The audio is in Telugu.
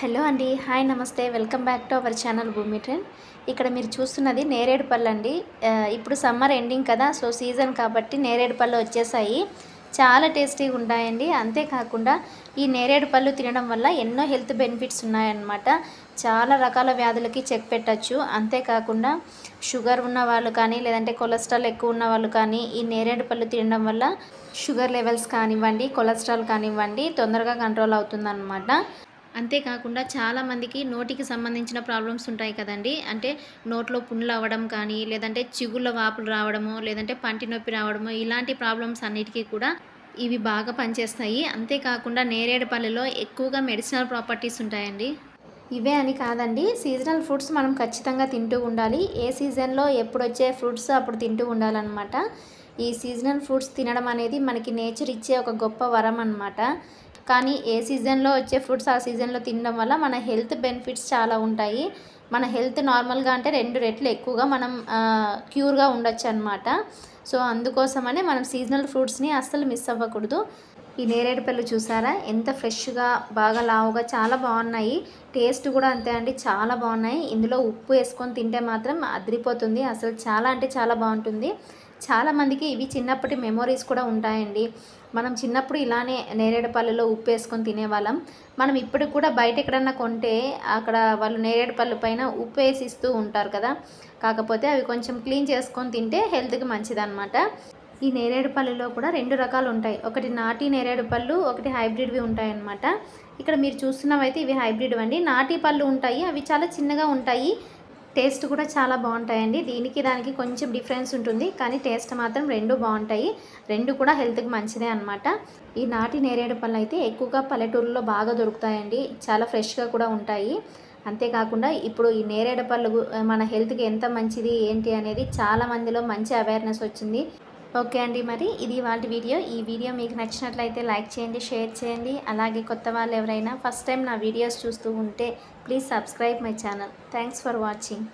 హలో అండి. హాయ్ నమస్తే. Welcome back to our channel Bhoomi Trend. ఇక్కడ మీరు చూస్తున్నది నేరేడు పళ్ళు అండి. ఇప్పుడు సమ్మర్ ఎండింగ్ కదా సో సీజన్ కాబట్టి నేరేడు పళ్ళు వచ్చేసాయి. చాలా టేస్టీగా ఉంటాయండి. అంతేకాకుండా ఈ నేరేడు పళ్ళు తినడం వల్ల ఎన్నో హెల్త్ బెనిఫిట్స్ ఉన్నాయన్నమాట. చాలా రకాల వ్యాధులకి చెక్ పెట్టచ్చు. అంతేకాకుండా షుగర్ ఉన్న వాళ్ళు కానీ లేదంటే కొలెస్ట్రాల్ ఎక్కువ ఉన్న వాళ్ళు కానీ ఈ నేరేడు పళ్ళు తినడం వల్ల షుగర్ లెవెల్స్ కానివ్వండి కొలెస్ట్రాల్ కానివ్వండి తొందరగా కంట్రోల్ అవుతుందన్నమాట. అంతేకాకుండా చాలామందికి నోటికి సంబంధించిన ప్రాబ్లమ్స్ ఉంటాయి కదండి. అంటే నోట్లో పుండ్లు అవ్వడం కానీ లేదంటే చిగుళ్ళ వాపులు రావడము లేదంటే పంటి నొప్పి రావడము ఇలాంటి ప్రాబ్లమ్స్ అన్నిటికీ కూడా ఇవి బాగా పనిచేస్తాయి. అంతేకాకుండా నేరేడుపల్లిలో ఎక్కువగా మెడిసినల్ ప్రాపర్టీస్ ఉంటాయండి. ఇవే అని కాదండి. సీజనల్ ఫ్రూట్స్ మనం ఖచ్చితంగా తింటూ ఉండాలి. ఏ సీజన్లో ఎప్పుడు వచ్చే ఫ్రూట్స్ అప్పుడు తింటూ ఉండాలన్నమాట. ఈ సీజనల్ ఫ్రూట్స్ తినడం అనేది మనకి నేచర్ ఇచ్చే ఒక గొప్ప వరం అనమాట కానీ ఏ సీజన్లో వచ్చే ఫ్రూట్స్ ఆ సీజన్లో తినడం వల్ల మన హెల్త్ బెనిఫిట్స్ చాలా ఉంటాయి. మన హెల్త్ నార్మల్గా అంటే రెండు రెట్లు ఎక్కువగా మనం క్యూర్గా ఉండొచ్చు అనమాట సో అందుకోసమనే మనం సీజనల్ ఫ్రూట్స్ని అస్సలు మిస్ అవ్వకూడదు. ఈ నేరేడు పళ్ళు చూసారా? ఎంత ఫ్రెష్గా బాగా లావుగా చాలా బాగున్నాయి టేస్ట్ కూడా అంతే అండి చాలా బాగున్నాయి ఇందులో ఉప్పు వేసుకొని తింటే మాత్రం అదిరిపోతుంది. అసలు చాలా అంటే చాలా బాగుంటుంది చాలామందికి ఇవి చిన్నప్పటి మెమొరీస్ కూడా ఉంటాయండి. మనం చిన్నప్పుడు ఇలానే నేరేడు ఉప్పు వేసుకొని తినేవాళ్ళం. మనం ఇప్పటికి కూడా బయట ఎక్కడన్నా కొంటే అక్కడ వాళ్ళు నేరేడు పళ్ళు పైన ఉప్పు వేసి ఇస్తూ ఉంటారు కదా. కాకపోతే అవి కొంచెం క్లీన్ చేసుకొని తింటే హెల్త్కి మంచిదన్నమాట. ఈ నేరేడుపల్లిలో కూడా రెండు రకాలు ఉంటాయి. ఒకటి నాటి నేరేడు పళ్ళు ఒకటి హైబ్రిడ్వి ఉంటాయి అన్నమాట ఇక్కడ మీరు చూస్తున్నవైతే ఇవి హైబ్రిడ్ అండి నాటి పళ్ళు ఉంటాయి. అవి చాలా చిన్నగా ఉంటాయి. టేస్ట్ కూడా చాలా బాగుంటాయండి. దీనికి దానికి కొంచెం డిఫరెన్స్ ఉంటుంది. కానీ టేస్ట్ మాత్రం రెండు బాగుంటాయి. రెండు కూడా హెల్త్కి మంచిదే అనమాట ఈ నాటి నేరేడు పళ్ళు అయితే ఎక్కువగా పల్లెటూరులో బాగా దొరుకుతాయండి. చాలా ఫ్రెష్గా కూడా ఉంటాయి. అంతేకాకుండా ఇప్పుడు ఈ నేరేడు పళ్ళు మన హెల్త్కి ఎంత మంచిది ఏంటి అనేది చాలా మందిలో మంచి అవేర్నెస్ వచ్చింది. ఓకే అండి మరి ఇది వాళ్ళ వీడియో. ఈ వీడియో మీకు నచ్చినట్లయితే లైక్ చేయండి షేర్ చేయండి. అలాగే కొత్త వాళ్ళు ఎవరైనా ఫస్ట్ టైం నా వీడియోస్ చూస్తూ ఉంటే please subscribe my channel. Thanks for watching.